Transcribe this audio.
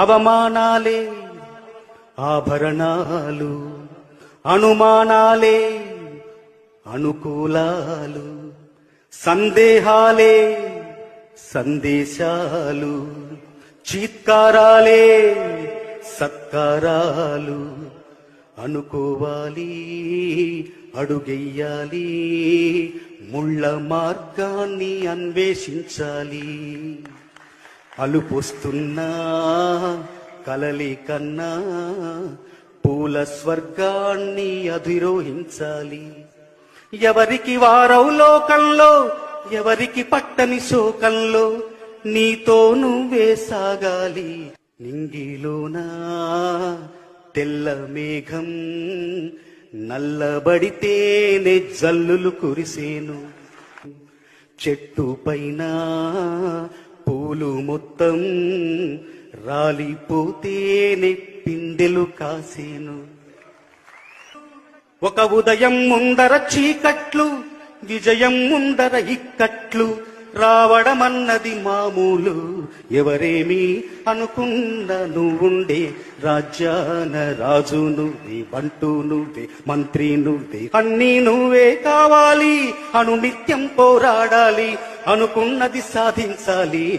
అవమానాలే ఆభరణాలు అనుమానాలే అనుకూలాలు సందేహాలే సందేశాలు చీత్కారాలే సత్కారాలు అనుకోవాలి అడుగెయ్యాలి ముళ్ళ మార్గాన్ని అన్వేషించాలి. అలుపొస్తున్నా కలలి కన్నా పూల స్వర్గాన్ని అధిరోహించాలి. ఎవరికి వారవు లోకంలో ఎవరికి పట్టని శోకంలో నీతో నువ్వే సాగాలి. నింగిలోనా తెల్ల మేఘం నల్లబడితేనే జల్లులు కురిసేను. చెట్టు పైన పూలు మొత్తం రాలిపోతేనే పిందెలు కాసేను. ఒక ఉదయం ముందర చీకట్లు విజయం ముందర ఇక్కట్లు రావడమన్నది మామూలు. ఎవరేమి అనుకున్న నువ్వుండే రాజ్యాన రాజు నువ్వే బంటూ నువ్వే మంత్రి నువ్వే అన్నీ నువ్వే కావాలి. అను నిత్యం పోరాడాలి. అనుకున్నది సాధించాలి.